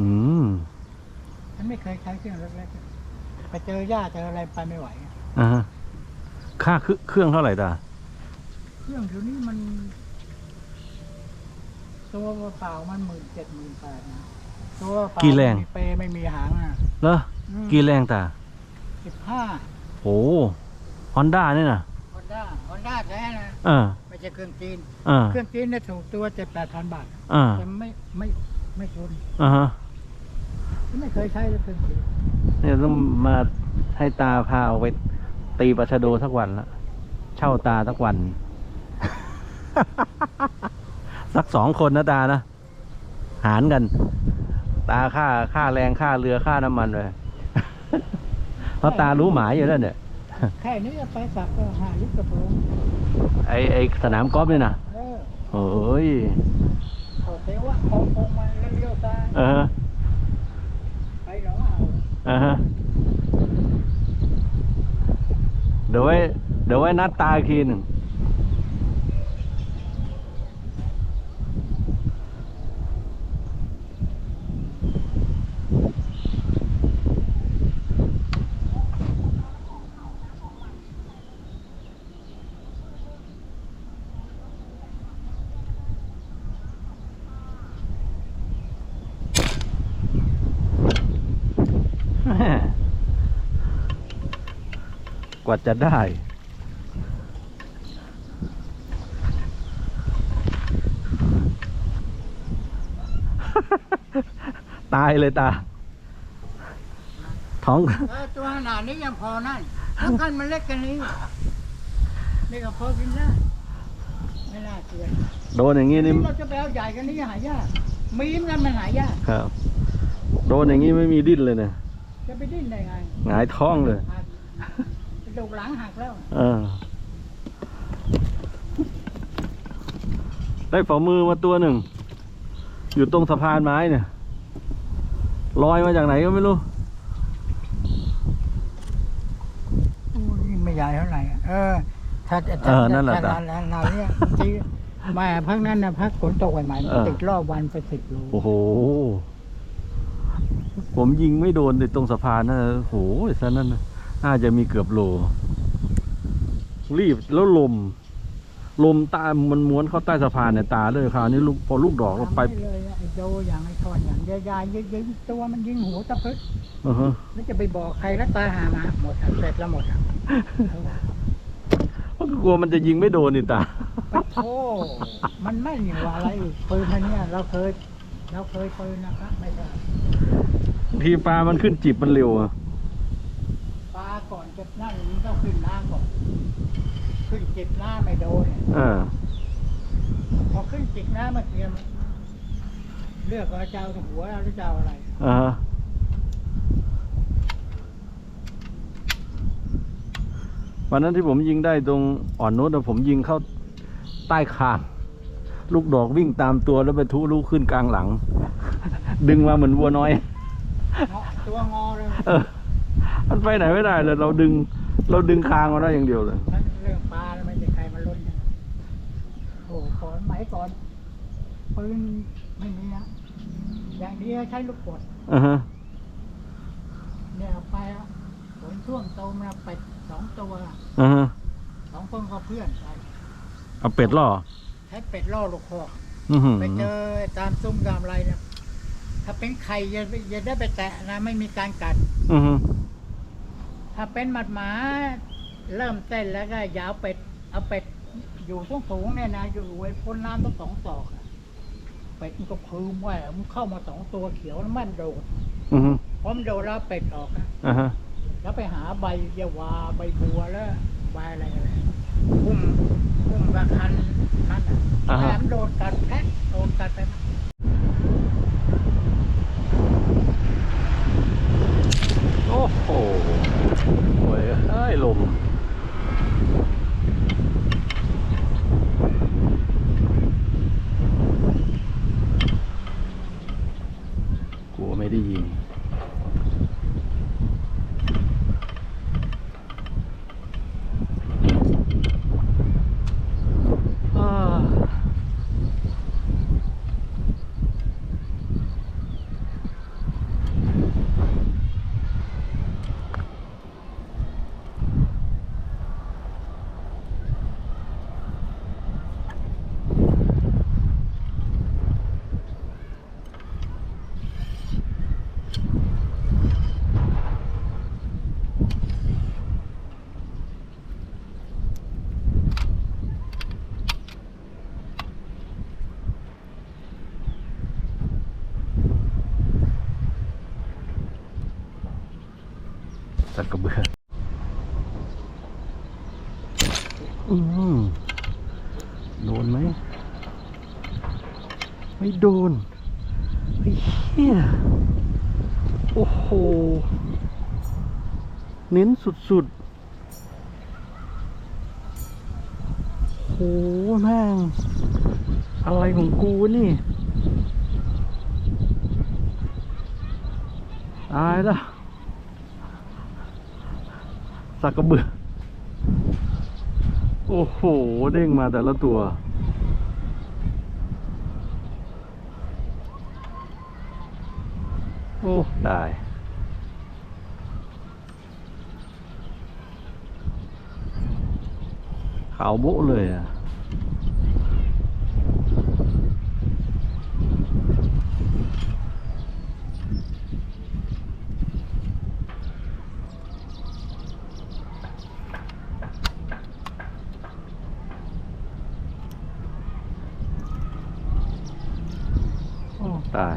อืมฉันไม่เคยใช้เครื่องเล็กๆไปเจอหญ้าเจออะไรไปไม่ไหว อ่าฮะค่าเคเครื่องเท่าไหร่ตาเครื่องเดี๋ยวนี้มัน ตัวเปล่าๆมันหมื่นเจ็ดหมื่นแปดนะตัวเปล่ากี่แรง ไม่มีเปรย์ไม่มีหางอะเหรอกี่แรงตาสิบห้าโอ้ฮอนด้าเนี่ยนะฮอนด้าฮอนด้าแท้นะ เออไม่ใช่เครื่องจีน เออเครื่องจีนเนี่ยถูกตัวเจ็ดแปดพันบาท เออแต่ไม่ไม่ไม่ชน อ่าฮะ ไม่เคยใช้เลยเครื่องจีนเนี่ยต้องมาให้ตาพาเอาไปตีปลาชะโดสักวันละเช่าตาสักวัน สักสองคนนะตานะหารกัน ตาค่าค่าแรงค่าเรือค่าน้ำมันเลยเพราะตารู้หมายอยู่แล้วเนี่ยแค่นี้ไปสักก็ห้าลิตรกระเพื่อไอไอสนามกอล์ฟเนี่ยนะเออโอ้ยเขาเทวะโค้งโค้งมาแล้วเลี้ยวซ้ายเออฮะ ไปหนองอ่าว อ่าฮะ เดี๋ยวไว้เดี๋ยวไว้นัดตาอีกทีหนึ่งแม่ ว่าจะได้ ตายเลยตา ท้อง เออตัวขนาดนี้ยังพอนั่นถ้าขั้นมันเล็กกันนี้นี่ก็พอกินได้ไม่น่าเกลียดโดนอย่างงี้นี่เราจะไปเอาใหญ่กันนี่หายากมีมกันมันหายากครับ โดนอย่างงี้ไม่มีดิ้นเลยเนี่ยจะไปดิ้นได้ไง หงายท้องเลยกระ ดูกหลังหักแล้วเออ ได้ฝ่ามือมาตัวหนึ่ง อยู่ตรงสะพานไม้เนี่ยลอยมาจากไหนก็ไม่รู้โอ้ยไม่ใหญ่เท่าไหร่อะเออ ถ้าจะเออนั่นแหละถ้าจ้ะถ้าเราเนี่ยบางทีแม่พักนั้นนะพักฝนตกใหม่ๆเออติดรอบวันไปสิบโลโอ้โห ผมยิงไม่โดนในตรงสะพานนะโอ้โหซะนั่นน่ะ น่าจะมีเกือบโล รีบแล้วลม ลมตามันม้วนเข้าใต้สะพานเนี่ยตาเลยคราวนี้ลูกพอลูกดอกเราไปทำม่เลยอะไอ้โจอย่างไอ้ทอนอย่างยายๆยิงๆตัวมันยิงหัวตะพึดอือฮะแล้วจะไปบอกใครแล้วตายหามาหมดอะเสร็จแล้วหมดอะก็กลัวมันจะยิงไม่โดนนี่ตา ปะโธ่มันไม่เหนียวอะไรอีกปืนอันเนี้ยเราเคย เราเคยปืนนะครับไม่ได้บางทีปลามันขึ้นจิบมันเร็วอะปลา ก่อนจะนั่นมันต้องขึ้นน้ำก่อนขึ้นจิบน้ำไม่โดนอ่าพอขึ้นจิบน้ำมาเตรียมเลือกว่าจะเอาหัวหรือจะเอาอะไร อ่าฮะวันนั้นที่ผมยิงได้ตรงอ่อนนุชนะผมยิงเข้าใต้คางลูกดอกวิ่งตามตัวแล้วไปทุลูกขึ้นกลางหลัง ดึงมาเหมือนวัวน้อยเงาะตัวงอเลย เออ มันไปไหนไม่ได้เลย เราดึง เราดึงคางมาได้อย่างเดียวเลยมันเรื่องปลาแล้วไม่ใช่ใครมาลุ้นนะโอ้โหก่อนไหมก่อนปืนไม่มีนะอย่างนี้ใช้ลูกกดอ่าฮะ เนี่ยเอาไปอะผลช่วงโตมาเป็ดสองตัวอ่าฮะ สองคนกับเพื่อนไปเอาเป็ดล่อใช้เป็ดล่อลูกคอกอือหือไปเจอตามซุ้มตามอะไรเนี่ยถ้าเป็นไข่อย่าอย่าได้ไปแตะนะไม่มีการกัด อือหือ ถ้าเป็นหมัดหมา เริ่มเต้นแล้วก็อยาวเป็ด เอาเป็ดอยู่สูงสูงๆเนี่ยนะอยู่ไว้พ้นน้ำต้องสองศอกอะเป็ดมันก็พืมไว้มันเข้ามาสองตัวเขียวแล้วมันโดดอือหือพอมันโดดแล้วเป็ดออกอะอ่าฮะแล้วไปหาใบยาวาใบบัวแล้วใบอะไรอะไรพุ่มพุ่มกระคันคันอะอ่าฮะแหลมโดดกัดแพะโดดกัดไปโอ้โหโอ้ยเอ้ยลม กลัวไม่ได้ยิงอ่า สักกระเบืออืมโดนไหม ไม่โดนไอ้เหี้ย โอ้โห เน้นสุดๆโหแม่งอะไรของกูนี่ ตายแล้ว สักกระเบือโอ้โห เด้งมาแต่ละตัว โอ้ได้ขาวโบ้เลยอะ โอ้ตาย